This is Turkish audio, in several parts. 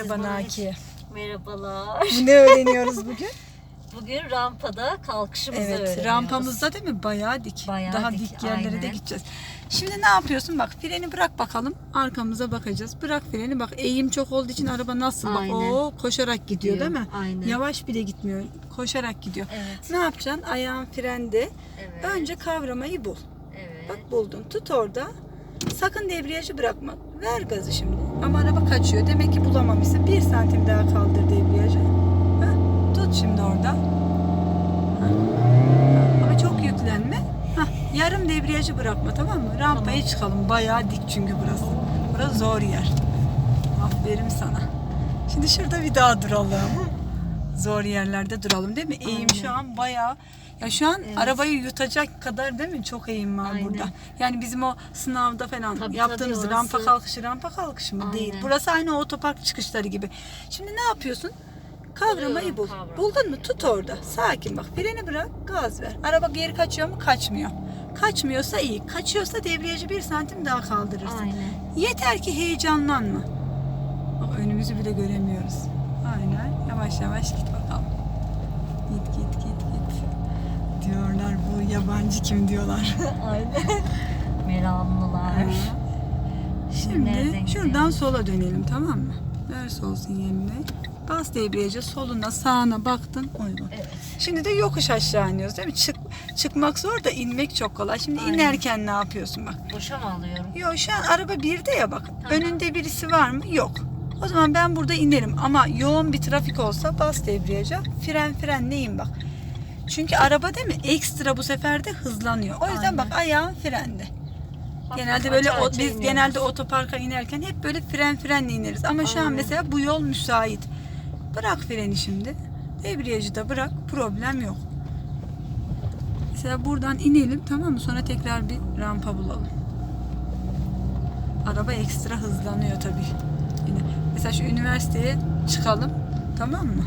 Merhaba Naki. Merhabalar. Ne öğreniyoruz bugün? Bugün rampada kalkışımızı evet, öğreniyoruz. rampamızda değil mi? Bayağı dik. Bayağı Daha dik, dik, yerlere de aynen. gideceğiz. Şimdi ne yapıyorsun? Bak freni bırak bakalım. Arkamıza bakacağız. Bırak freni. Bak eğim çok olduğu için araba nasıl? Bak Aynen. o koşarak gidiyor Gidiyor, değil mi? aynen. Yavaş bile gitmiyor. Koşarak gidiyor. Evet. Ne yapacaksın? Ayağın frende. Evet. Önce kavramayı bul. Evet. Bak buldun. Tut orada. Sakın debriyajı bırakma. Ver gazı şimdi. Ama araba kaçıyor. Demek ki bulamamışsın. Bir santim daha kaldır debriyajı. Heh, Tut şimdi orada. Ama çok yüklenme. Heh, Yarım debriyajı bırakma tamam mı? Rampaya Tamam. çıkalım. Bayağı dik çünkü burası. Burası zor yer. Aferin sana. Şimdi şurada bir daha duralım. Zor yerlerde duralım değil mi? Eğim şu an bayağı ya şu an Evet. arabayı yutacak kadar değil mi? Çok eğim var Aynen. burada. Yani bizim o sınavda falan Tabii, yaptığımız tabii, rampa kalkışı rampa kalkışı mı değil. Aynen. Burası aynı otopark çıkışları gibi. Şimdi ne yapıyorsun? Kavramayı bul. Kavramayı. Buldun mu? Tut orada. Sakin bak. Freni bırak. Gaz ver. Araba geri kaçıyor mu? Kaçmıyor. Kaçmıyorsa iyi. Kaçıyorsa debriyajı bir santim daha kaldırırsın. Aynen. Yeter ki heyecanlanma. Bak önümüzü bile göremiyoruz. Aynen. Yavaş yavaş git bakalım. Git git git git. Diyorlar bu yabancı kim diyorlar. Aynen. Meramlılar. Şimdi şuradan sola dönelim tamam mı? Ver sol sinyalini. Bas debriyaja soluna sağına baktın uygun. Evet. Şimdi de yokuş aşağı iniyoruz değil mi? Çık, çıkmak zor da inmek çok kolay. Şimdi Aynen. inerken ne yapıyorsun bak. Boşa mı alıyorum? Yok şu an araba birde ya bak. Önünde birisi var mı? Yok. O zaman ben burada inerim ama yoğun bir trafik olsa bas debriyaja fren frenleyin bak. Çünkü araba değil mi? Ekstra bu sefer de hızlanıyor. O yüzden Aynen. bak ayağın frende. Genelde böyle o- biz iniyoruz. genelde otoparka inerken hep böyle fren frenle ineriz. Ama şu an Aynen. mesela bu yol müsait. Bırak freni şimdi. Debriyajı da bırak. Problem yok. Mesela buradan inelim tamam mı? Sonra tekrar bir rampa bulalım. Araba ekstra hızlanıyor tabii. Yine. Mesela şu üniversiteye çıkalım. Tamam mı?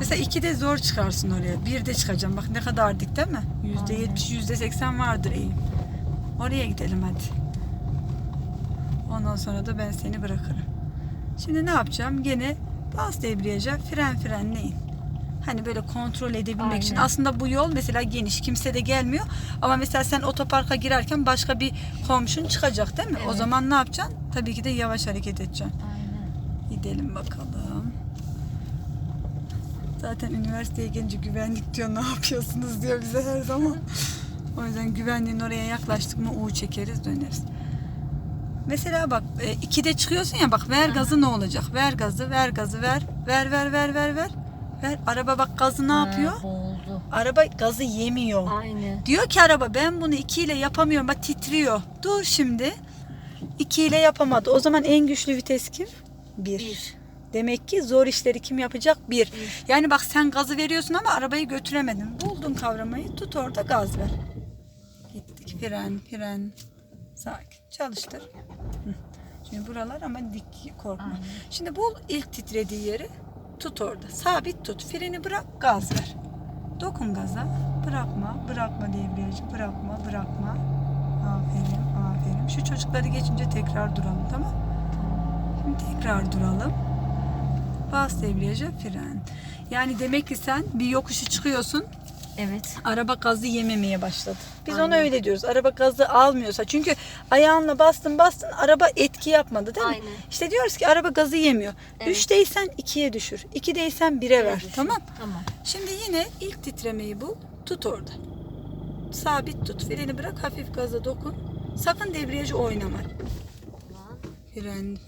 Mesela iki de zor çıkarsın oraya. Bir de çıkacağım. Bak ne kadar dik değil mi? Yüzde yetmiş, yüzde seksen vardır eğim. Oraya gidelim hadi. Ondan sonra da ben seni bırakırım. Şimdi ne yapacağım? Gene bas debriyaja fren frenleyin. Hani böyle kontrol edebilmek için. Aynen. Aslında bu yol mesela geniş. Kimse de gelmiyor. Ama mesela sen otoparka girerken başka bir komşun çıkacak değil mi? O Evet. zaman ne yapacaksın? Tabii ki de yavaş hareket edeceksin. Aynen. Gidelim bakalım. Zaten üniversiteye gelince güvenlik diyor ne yapıyorsunuz diyor bize her zaman. o yüzden güvenliğin oraya yaklaştık mı U çekeriz döneriz. Mesela bak e, ikide çıkıyorsun ya bak ver gazı ne olacak? Ver gazı ver gazı ver. Ver ver ver ver ver. Ver. Araba bak gazı ne yapıyor? Boğuldu. Araba gazı yemiyor. Aynen. Diyor ki araba ben bunu 2 ile yapamıyorum. Bak titriyor. Dur şimdi. 2 ile yapamadı. O zaman en güçlü vites kim? 1. Bir. Demek ki zor işleri kim yapacak? 1. Bir. Yani bak sen gazı veriyorsun ama arabayı götüremedin. Buldun kavramayı. Tut orada gaz ver. Gittik. Fren, fren. Sakin. Çalıştır. Şimdi buralar ama dik korkma. Aynen. Şimdi bul ilk titrediği yeri. Tut orada. Sabit tut. Freni bırak. Gaz ver. Dokun gaza. Bırakma. Bırakma debriyajı. Bırakma. Bırakma. Aferin. Aferin. Şu çocukları geçince tekrar duralım tamam Şimdi tekrar duralım. Bas debriyaja fren. Yani demek ki sen bir yokuşu çıkıyorsun. Evet. Araba gazı yememeye başladı. Biz ona Aynen. öyle diyoruz. Araba gazı almıyorsa. Çünkü ayağınla bastın bastın araba etki yapmadı değil mi? Aynen. İşte diyoruz ki araba gazı yemiyor. Evet. Üçteysen ikiye düşür. İkideysen bire ver. Tamam. Tamam. Şimdi yine ilk titremeyi bul. Tut orada. Sabit tut. Freni bırak. Hafif gaza dokun. Sakın debriyajı oynama. Fren,